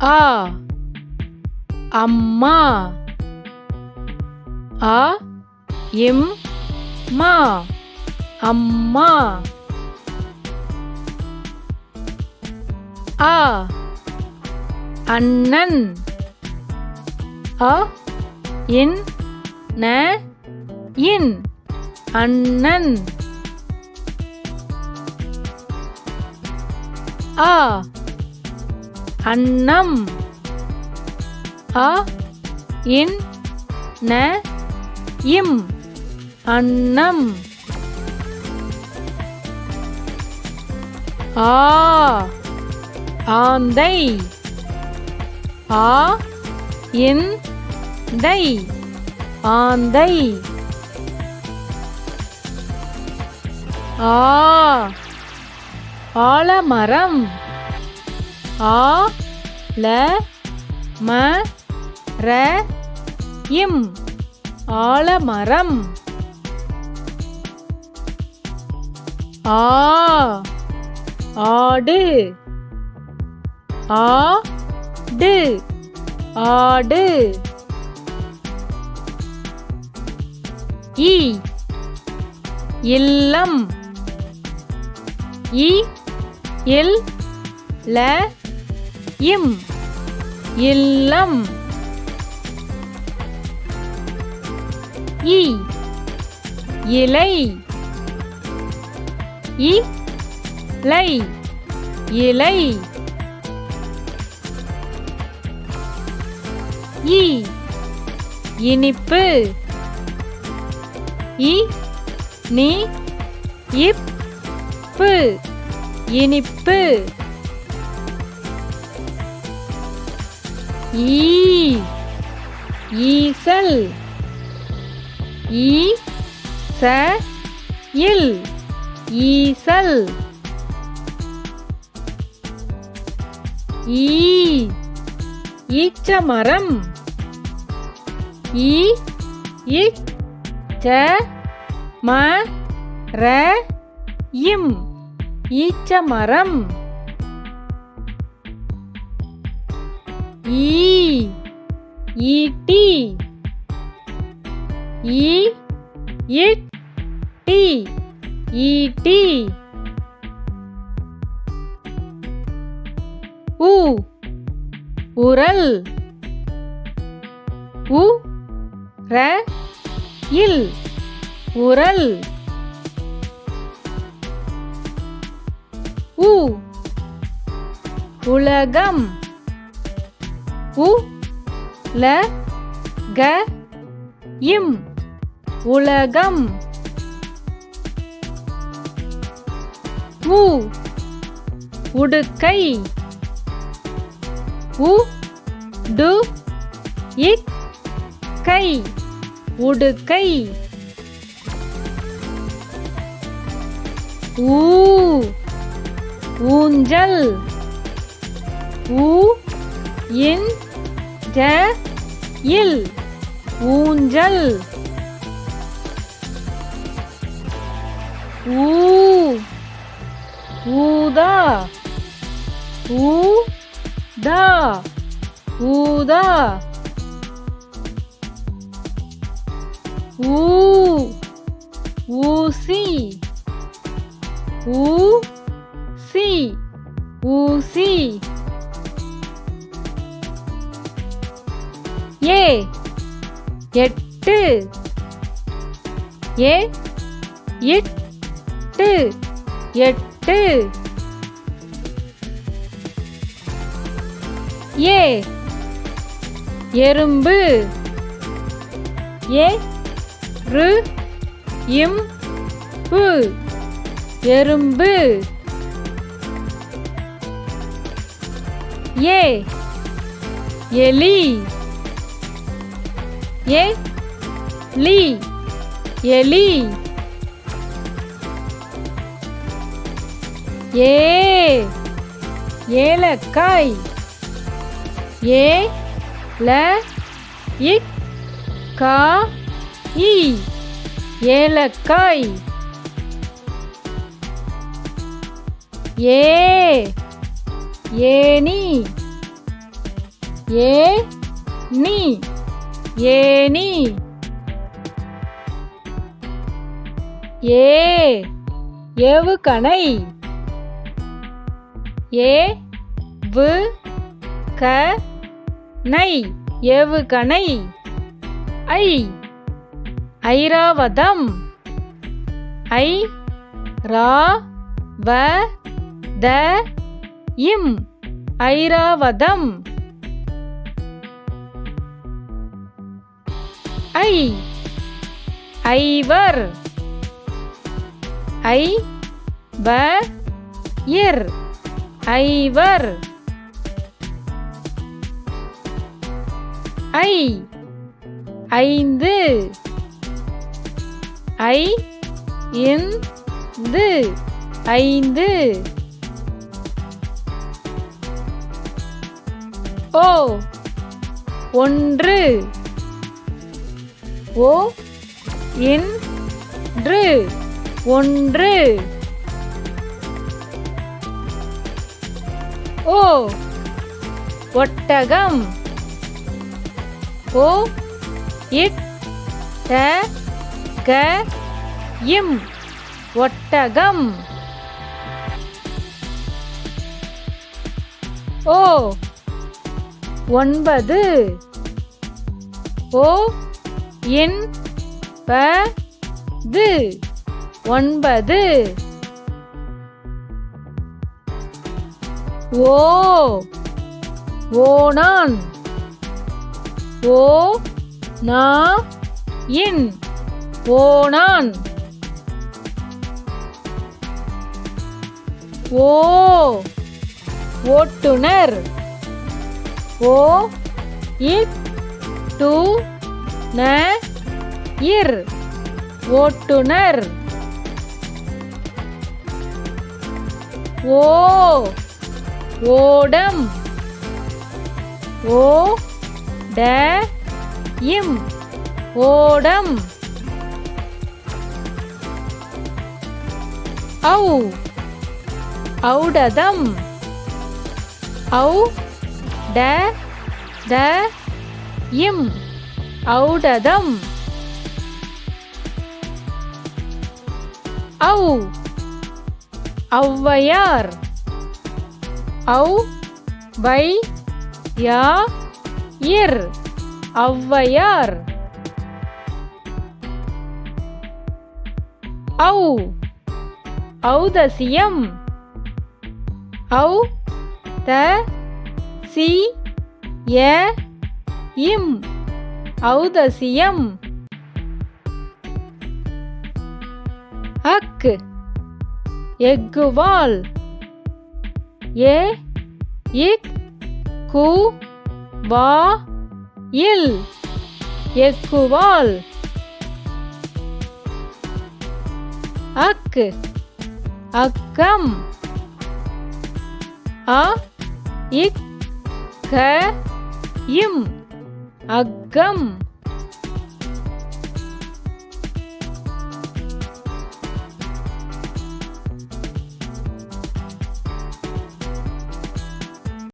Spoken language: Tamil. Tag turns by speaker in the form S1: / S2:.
S1: அ அம்மா. அ இம் மா. அம்மா. அ அண்ணன். அ இன் ந. இன். அண்ணன். ஆ. அன்னம். அ இன் ந இம். அன்னம். ஆ ஆந்தை. ஆ இன் தை ஆந்தை. ஆ ஆலமரம். ஆ ல ம ர இம் ஆலமரம். ஆ ஆடு. ஆ டு ஆடு. இ இல்லம். இ இல் ல இம். இல்லம். இ. இலை. இ. லை. இலை. இ. இனிப்பு. இ. நீ. இப்பு இனிப்பு. ஈ ஈசல் ஈ ச இல் ஈசல் ஈ ஈச்ச மரம் ஈ இச் ச ம ர இம் ஈச்ச ஈச்சமரம் ஈ ஈட்டி ஈ இட் ஈட்டி உ உரல். உ ர இல். உரல். உ உலகம். உ ல க இம் உலகம். உ உடுக்கை. உ டு இக் கை உடுக்கை. ஊ ஊஞ்சல். ஊ இன் ஜ இல் ஊஞ்சல். ஊ ஊதா. ஊ தா ஊதா. ஊ ஊசி. ஊ சி ஊசி. ஏ எட்டு ஏ இட்டு எட்டு. ஏ எறும்பு. ஏ ரு இம் பு எறும்பு. ஏ எலி. ஏ லி எலி ஏ ஏலக்காய். ஏ ல இக் கா இ ஏலக்காய். ஏ ஏனி ஏ நீ. ஏனி ஏ. ஏவுகணை ஏ. வு. க. நை. ஏவுகணை ஐ. ஐராவதம். ஐ. ரா. வ. த. இம். ஐராவதம். ஐ. ஐவர். ஐ. ப இர் ஐவர். ஐ. ஐந்து. ஐ. இந்து. ஐந்து. ஓ. ஒன்று. ஓ இன்று ஒன்று. ஓ ஒட்டகம். ஓ இட் ட க இம் ஒட்டகம். ஓ ஒன்பது. ஓ என்பது ஒன்பது. ஓ. ஓனான் ஓ. நா இன் ஓனான் ஓ. ஓட்டுனர் ஓ. இட் டூ ந இர் ஓட்டுனர். ஓ ஓடம். ஓ ட இம் ஓடம். ஔ ஔடதம். ஔ ட த இம். ஔடதம். ஔ. ஔவையார். ஔ. வை. யா. இர். ஔவையார். ஔ. ஔதசியம். ஔ. த. சி. ய. இம். ஔதசியம் அக்கு எக்குவால் ஏ இக் கு வா இல் எக்குவால் அக்கு அக்கம் அ இக் க இம் அக்கம்